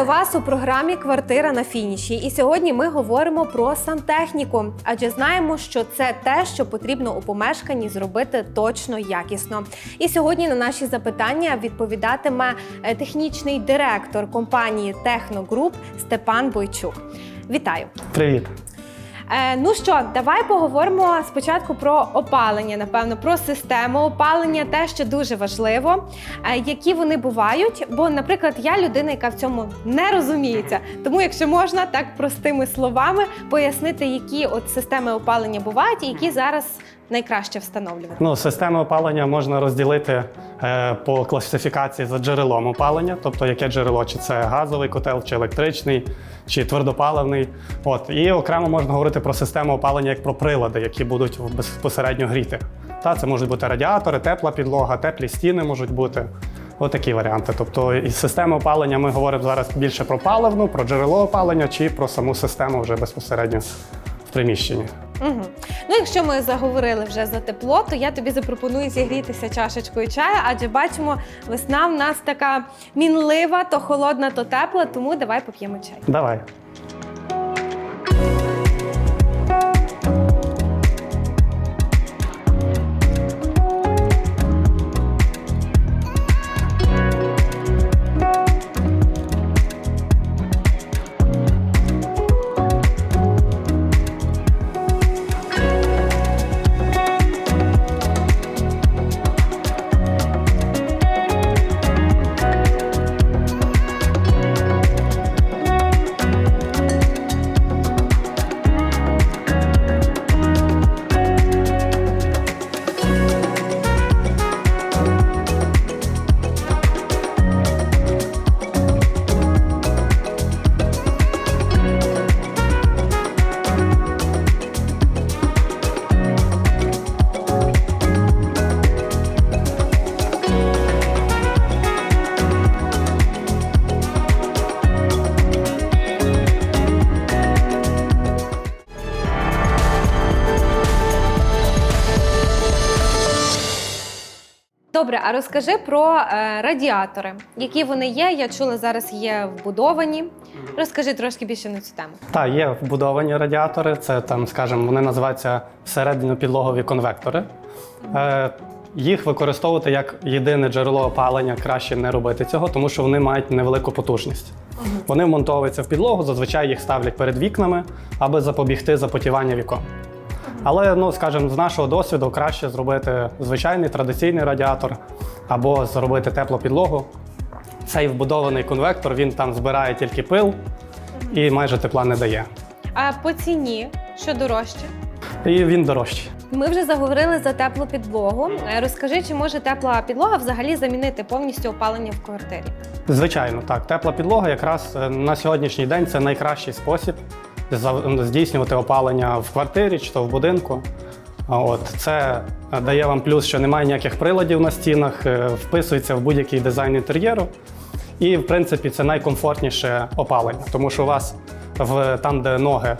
Вітаю вас у програмі Квартира на фініші. І сьогодні ми говоримо про сантехніку, адже знаємо, що це те, що потрібно у помешканні зробити точно якісно. І сьогодні на наші запитання відповідатиме е, технічний директор компанії Техногруп Степан Бойчук. Вітаю! Привіт. Е, ну що, давай поговоримо спочатку про опалення, напевно, про систему опалення, те, що дуже важливо, е, які вони бувають. Бо, наприклад, я людина, яка в цьому не розуміється. Тому, якщо можна так простими словами пояснити, які от системи опалення бувають і які зараз найкраще встановлювати. Ну, системи опалення можна розділити е, по класифікації за джерелом опалення, тобто яке джерело, чи це газовий котел, чи електричний, чи твердопаливний. От і окремо можна говорити про систему опалення як про прилади, які будуть безпосередньо гріти. Та це можуть бути радіатори, тепла підлога, теплі стіни можуть бути. Отакі варіанти. Тобто, із системи опалення ми говоримо зараз більше про паливну, про джерело опалення чи про саму систему вже безпосередньо приміщенні. Угу. Ну, якщо ми заговорили вже за тепло, то я тобі запропоную зігрітися чашечкою чаю, адже бачимо, весна в нас така мінлива, то холодна, то тепла, тому давай поп'ємо чай. Давай. Добре, а розкажи про е, радіатори, які вони є. Я чула, зараз є вбудовані. Розкажи трошки більше на цю тему. Так, є вбудовані радіатори. Це там, скажімо, вони називаються середньопідлогові конвектори. Е, їх використовувати як єдине джерело опалення краще не робити цього, тому що вони мають невелику потужність. Вони вмонтовуються в підлогу, зазвичай їх ставлять перед вікнами, аби запобігти запотівання вікон. Але, ну, скажімо, з нашого досвіду краще зробити звичайний традиційний радіатор або зробити теплу підлогу. Цей вбудований конвектор він там збирає тільки пил і майже тепла не дає. А по ціні, що дорожче? І він дорожчий. Ми вже заговорили за теплу підлогу. Е, Розкажи, чи може тепла підлога взагалі замінити повністю опалення в квартирі? Звичайно, так. Тепла підлога якраз е, на сьогоднішній день це найкращий спосіб здійснювати опалення в квартирі чи то в будинку. От це дає вам плюс, що немає ніяких приладів на стінах, е, вписується в будь-який дизайн інтер'єру. І, в принципі, це найкомфортніше опалення, тому що у вас в там, де ноги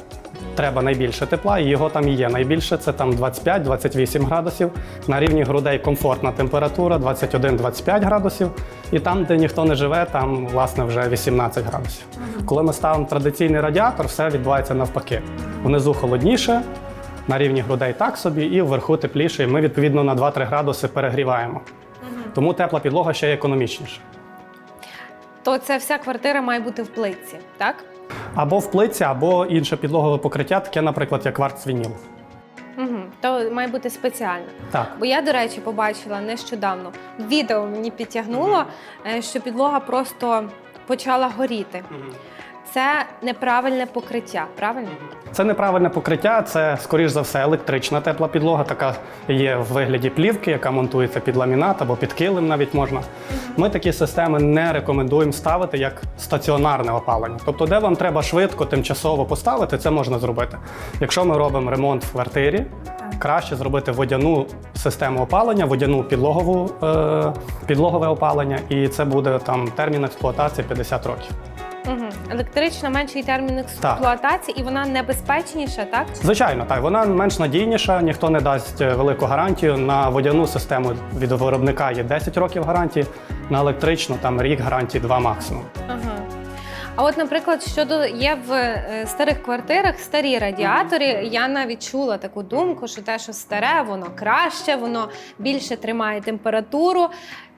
треба найбільше тепла, і його там і є найбільше. Це там 25-28 градусів. На рівні грудей комфортна температура 21-25 градусів. І там, де ніхто не живе, там власне вже 18 градусів. Коли ми ставимо традиційний радіатор, все відбувається навпаки. Внизу холодніше, на рівні грудей так собі, і вверху тепліше. І ми відповідно на 2-3 градуси перегріваємо. Тому тепла підлога ще економічніша. То це вся квартира має бути в плитці, так? Або в плиці, або інше підлогове покриття, таке, наприклад, як кварцвініл. Угу. То має бути спеціально. Так. Бо я, до речі, побачила нещодавно відео мені підтягнуло, е, що підлога просто почала горіти. Це неправильне покриття, правильно? Це неправильне покриття, це, скоріш за все, електрична тепла підлога, така є в вигляді плівки, яка монтується під ламінат або під килим навіть можна. Ми такі системи не рекомендуємо ставити як стаціонарне опалення. Тобто, де вам треба швидко, тимчасово поставити, це можна зробити. Якщо ми робимо ремонт в квартирі, краще зробити водяну систему опалення, водяну підлогову, е, підлогове опалення, і це буде там термін експлуатації 50 років. Угу. Електрична менший термін експлуатації, і вона небезпечніша, так? Звичайно, так вона менш надійніша, ніхто не дасть е, велику гарантію. На водяну систему від виробника є 10 років гарантії, на електричну там рік гарантії 2 максимум. Ага. А от, наприклад, щодо є в е, старих квартирах старі радіатори, я навіть чула таку думку, що те, що старе, воно краще, воно більше тримає температуру.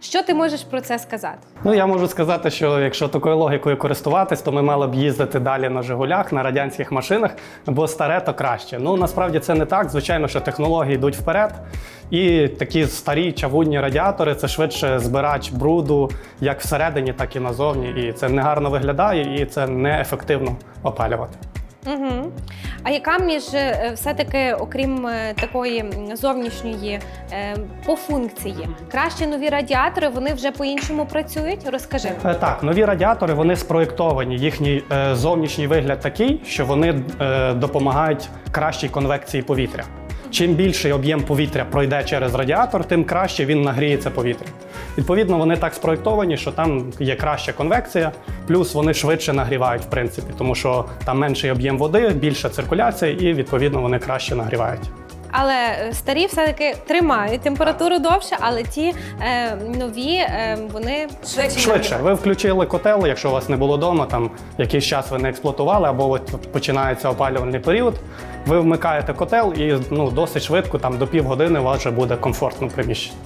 Що ти можеш про це сказати? Ну, я можу сказати, що якщо такою логікою користуватись, то ми мали б їздити далі на Жигулях, на радянських машинах, бо старе то краще. Ну насправді це не так. Звичайно, що технології йдуть вперед. І такі старі чавунні радіатори це швидше збирач бруду, як всередині, так і назовні. І це негарно виглядає, і це неефективно опалювати. Угу. А яка між е, все-таки, окрім е, такої зовнішньої е, по функції, краще нові радіатори, вони вже по-іншому працюють? Розкажи. Так, нові радіатори вони спроєктовані. Їхній зовнішній вигляд такий, що вони допомагають кращій конвекції повітря. Чим більший об'єм повітря пройде через радіатор, тим краще він нагріє це повітря. Відповідно, вони так спроєктовані, що там є краща конвекція, плюс вони швидше нагрівають, в принципі, тому що там менший об'єм води, більша циркуляція, і відповідно вони краще нагрівають. Але е, старі все-таки тримають температуру довше, але ті е, нові е, вони швидше. Швидше, ви включили котел, якщо у вас не було вдома, там якийсь час ви не експлуатували, або от починається опалювальний період. Ви вмикаєте котел і ну досить швидко, там до півгодини у вас вже буде комфортно приміщення.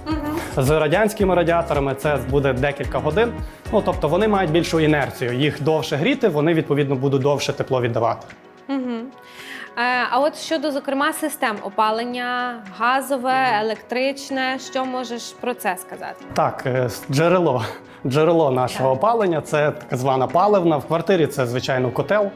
З радянськими радіаторами це буде декілька годин. Ну тобто вони мають більшу інерцію. Їх довше гріти, вони відповідно будуть довше тепло віддавати. Угу. А от щодо, зокрема, систем опалення, газове, електричне, що можеш про це сказати? Так, е, джерело. Джерело нашого Так. опалення це так звана паливна. В квартирі це звичайно котел.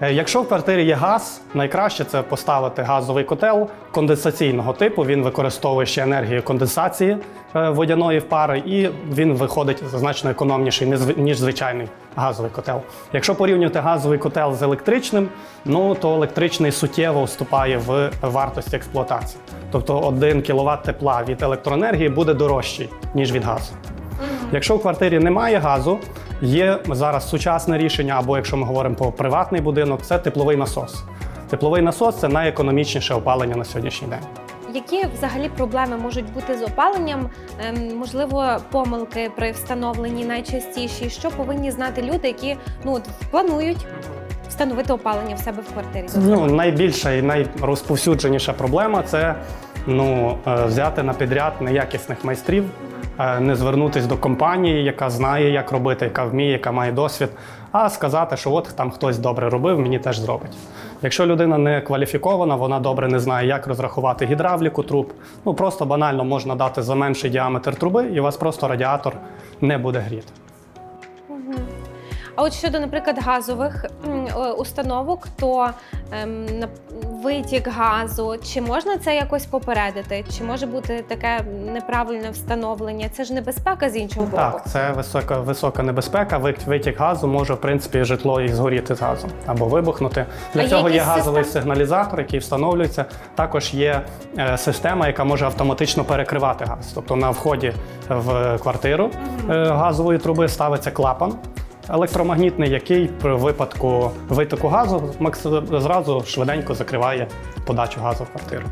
Е, Якщо в квартирі є газ, найкраще це поставити газовий котел конденсаційного типу. Він використовує ще енергію конденсації е, водяної пари, і він виходить значно економніший, ніж- звичайний газовий котел. Якщо порівнювати газовий котел з електричним, ну то електричний суттєво вступає в вартість експлуатації. Тобто 1 кВт тепла від електроенергії буде дорожчий, ніж від газу. Якщо в квартирі немає газу, є зараз сучасне рішення, або якщо ми говоримо про приватний будинок, це тепловий насос. Тепловий насос це найекономічніше опалення на сьогоднішній день. Які взагалі проблеми можуть бути з опаленням? Ем, можливо, помилки при встановленні найчастіші. Що повинні знати люди, які ну планують встановити опалення в себе в квартирі? Ну, найбільша і найрозповсюдженіша проблема це ну, е, взяти на підряд неякісних майстрів, не звернутися до компанії, яка знає, як робити, яка вміє, яка має досвід, а сказати, що от там хтось добре робив, мені теж зробить. Якщо людина не кваліфікована, вона добре не знає, як розрахувати гідравліку труб. Ну просто банально можна дати за менший діаметр труби, і у вас просто радіатор не буде гріти. А от щодо, наприклад, газових е, установок, то ем, на- витік газу, чи можна це якось попередити? Чи може бути таке неправильне встановлення? Це ж небезпека з іншого боку. Так, це висока, висока небезпека. Витік газу може, в принципі, житло і згоріти з газом або вибухнути. Для А цього є газовий систем- сигналізатор, який встановлюється. Також є е, система, яка може автоматично перекривати газ. Тобто на вході в квартиру е, газової труби ставиться клапан. Електромагнітний, який при випадку витоку газу зразу швиденько закриває подачу газу в квартиру.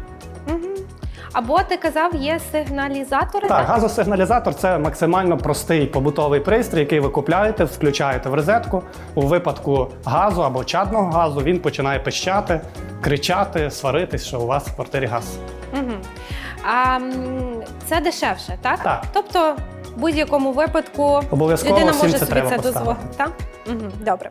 Або ти казав, є сигналізатори? Так, газосигналізатор це максимально простий побутовий пристрій, який ви купляєте, включаєте в розетку. У випадку газу або чадного газу він починає пищати, кричати, сваритись, що у вас в квартирі газ. Угу. А, це дешевше, так? Так. Тобто, в будь-якому випадку Обов'язково людина може собі це дозволити. Так? Угу. Добре.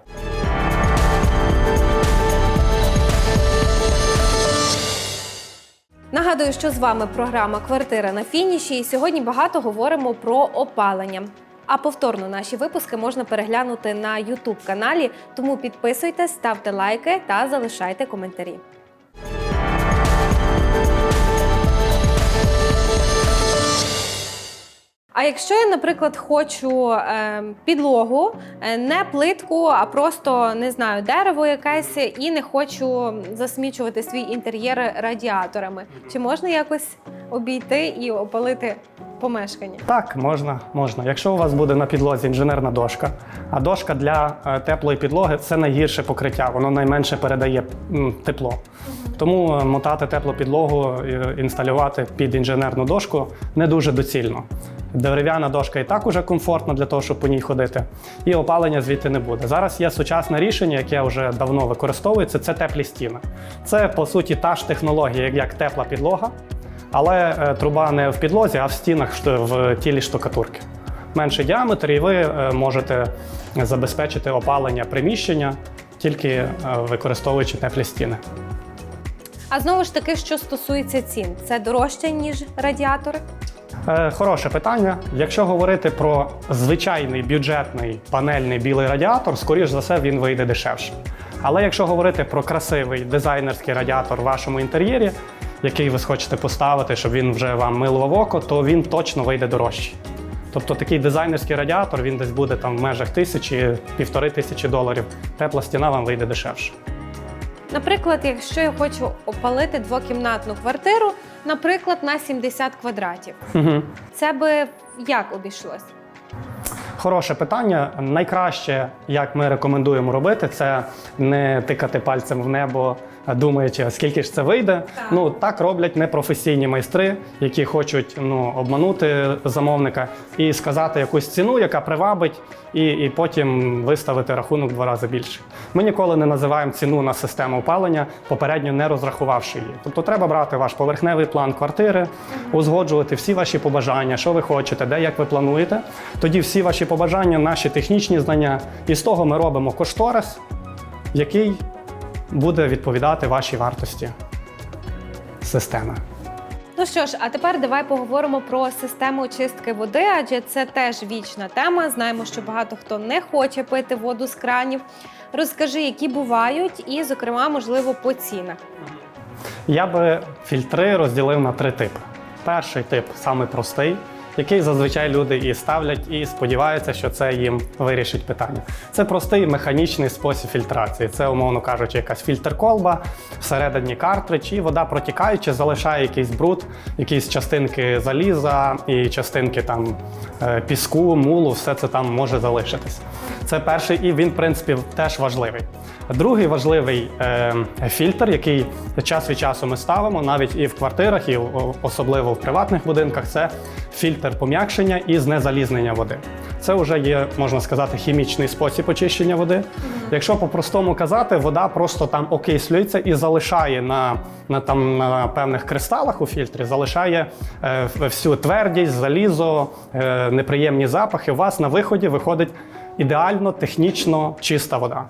Нагадую, що з вами програма Квартира на фініші, і сьогодні багато говоримо про опалення. А повторно наші випуски можна переглянути на youtube каналі, тому підписуйтесь, ставте лайки та залишайте коментарі. А якщо я, наприклад, хочу е, підлогу, е, не плитку, а просто не знаю, дерево якесь, і не хочу засмічувати свій інтер'єр радіаторами, чи можна якось обійти і опалити помешканні? Так, можна, можна. Якщо у вас буде на підлозі інженерна дошка, а дошка для е, теплої підлоги це найгірше покриття, воно найменше передає тепло. Тому е, мотати теплу підлогу, е, інсталювати під інженерну дошку не дуже доцільно. Дерев'яна дошка і так уже комфортна для того, щоб по ній ходити, і опалення звідти не буде. Зараз є сучасне рішення, яке вже давно використовується. Це теплі стіни. Це по суті та ж технологія, як- як тепла підлога, але е, труба не в підлозі, а в стінах в тілі штукатурки. Менший діаметр, і ви е, можете забезпечити опалення приміщення тільки е, використовуючи теплі стіни. А знову ж таки, що стосується цін, це дорожче ніж радіатори? Хороше питання. Якщо говорити про звичайний бюджетний панельний білий радіатор, скоріш за все він вийде дешевше. Але якщо говорити про красивий дизайнерський радіатор в вашому інтер'єрі, який ви хочете поставити, щоб він вже вам милував око, то він точно вийде дорожчий. Тобто такий дизайнерський радіатор він десь буде там в межах тисячі, півтори тисячі доларів. Тепла стіна вам вийде дешевше. Наприклад, якщо я хочу опалити двокімнатну квартиру, наприклад, на 70 квадратів, Угу. це би як обійшлось? Хороше питання. Найкраще, як ми рекомендуємо робити, це не тикати пальцем в небо, думаючи, скільки ж це вийде. Так. Ну так роблять непрофесійні майстри, які хочуть ну, обманути замовника і сказати якусь ціну, яка привабить, і, і потім виставити рахунок в два рази більше. Ми ніколи не називаємо ціну на систему опалення, попередньо не розрахувавши її. Тобто треба брати ваш поверхневий план квартири, узгоджувати всі ваші побажання, що ви хочете, де як ви плануєте. Тоді всі ваші побажання, наші технічні знання, і з того ми робимо кошторис, який буде відповідати вашій вартості системи. Ну що ж, а тепер давай поговоримо про систему очистки води, адже це теж вічна тема. Знаємо, що багато хто не хоче пити воду з кранів. Розкажи, які бувають, і, зокрема, можливо, по цінах. Я би фільтри розділив на три типи. Перший тип самий простий, який зазвичай люди і ставлять, і сподіваються, що це їм вирішить питання. Це простий механічний спосіб фільтрації. Це, умовно кажучи, якась фільтр-колба, всередині картридж, і вода протікаючи, залишає якийсь бруд, якісь частинки заліза і частинки там е, піску, мулу, все це там може залишитись. Це перший, і він, в принципі, теж важливий. Другий важливий е, фільтр, який час від часу ми ставимо, навіть і в квартирах, і особливо в приватних будинках, це фільтр пом'якшення і знезалізнення води. Це вже є, можна сказати, хімічний спосіб очищення води. Якщо по-простому казати, вода просто там окислюється і залишає на, на, там, на певних кристалах у фільтрі, залишає е, всю твердість, залізо, е, неприємні запахи. У вас на виході виходить ідеально технічно чиста вода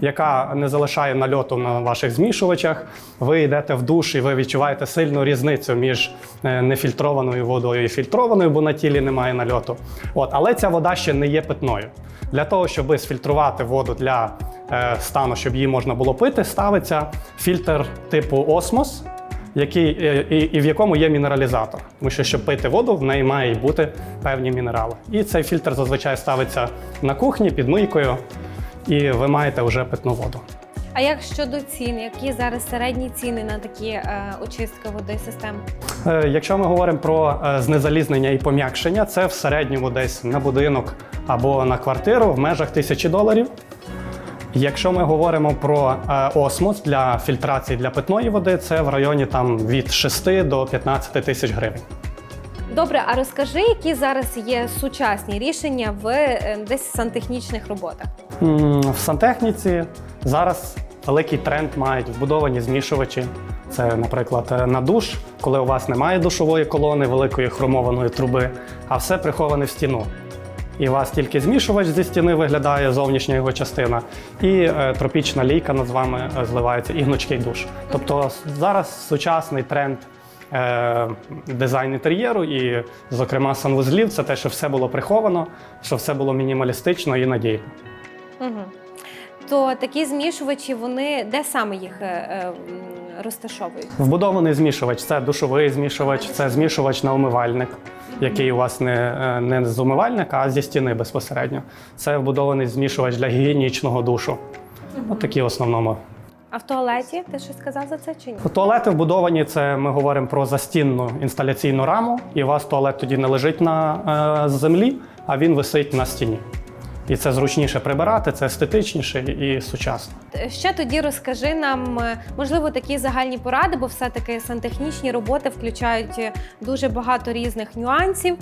яка не залишає нальоту на ваших змішувачах. Ви йдете в душ і ви відчуваєте сильну різницю між е, нефільтрованою водою і фільтрованою, бо на тілі немає нальоту. От, але ця вода ще не є питною. Для того, щоб сфільтрувати воду для е, стану, щоб її можна було пити, ставиться фільтр типу осмос. Який, е, і, і в якому є мінералізатор, тому що щоб пити воду, в неї мають бути певні мінерали. І цей фільтр зазвичай ставиться на кухні під мийкою, і ви маєте вже питну воду. А як щодо цін, які зараз середні ціни на такі е, очистки води систем? Е, Якщо ми говоримо про е, знезалізнення і пом'якшення, це в середньому десь на будинок або на квартиру в межах тисячі доларів. Якщо ми говоримо про е, осмос для фільтрації для питної води, це в районі там від 6 до 15 тисяч гривень. Добре, а розкажи, які зараз є сучасні рішення в е, десь сантехнічних роботах? В сантехніці зараз великий тренд мають вбудовані змішувачі. Це, наприклад, е, на душ, коли у вас немає душової колони, великої хромованої труби, а все приховане в стіну. І у вас тільки змішувач зі стіни виглядає зовнішня його частина, і е, тропічна лійка над вами зливається, і гнучкий душ. Тобто зараз сучасний тренд дизайн інтер'єру, і, зокрема, санвузлів це те, що все було приховано, що все було мінімалістично і надійно. Угу. То такі змішувачі, вони де саме їх е, е, розташовують? Вбудований змішувач це душовий змішувач, це змішувач на умивальник, який у вас не, е, не з умивальника, а зі стіни безпосередньо. Це вбудований змішувач для гігієнічного душу. От такі в основному. А в туалеті ти щось сказав за це чи ні? Туалети вбудовані, це ми говоримо про застінну інсталяційну раму, і у вас туалет тоді не лежить на е, землі, а він висить на стіні. І це зручніше прибирати, це естетичніше і сучасно. Ще тоді розкажи нам, е, можливо, такі загальні поради, бо все-таки сантехнічні роботи включають е, дуже багато різних нюансів.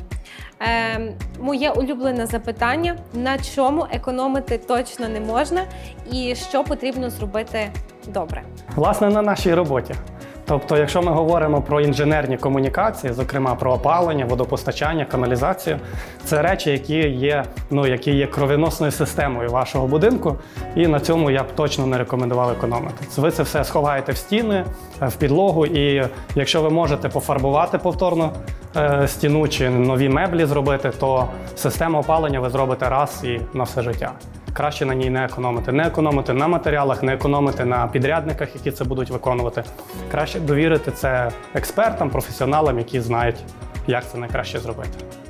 Е, моє улюблене запитання: на чому економити точно не можна, і що потрібно зробити добре? Власне, на нашій роботі. Тобто, якщо ми говоримо про інженерні комунікації, зокрема про опалення, водопостачання, каналізацію, це речі, які є, ну, які є кровіносною системою вашого будинку, і на цьому я б точно не рекомендував економити. Ви це все сховаєте в стіни, е, в підлогу, і якщо ви можете пофарбувати повторно е, стіну чи нові меблі зробити, то систему опалення ви зробите раз і на все життя. Краще на ній не економити. Не економити на матеріалах, не економити на підрядниках, які це будуть виконувати. Краще довірити це експертам, професіоналам, які знають, як це найкраще зробити.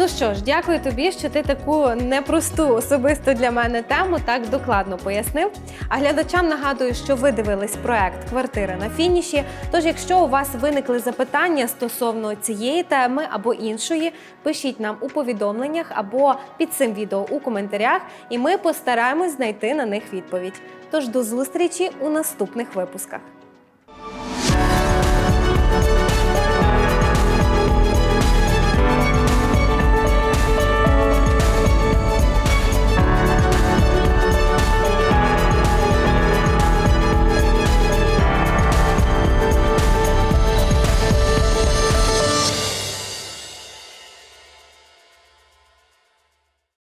Ну що ж, дякую тобі, що ти таку непросту особисто для мене тему так докладно пояснив. А глядачам нагадую, що ви дивились проект Квартира на фініші. Тож, якщо у вас виникли запитання стосовно цієї теми або іншої, пишіть нам у повідомленнях або під цим відео у коментарях, і ми постараємось знайти на них відповідь. Тож до зустрічі у наступних випусках.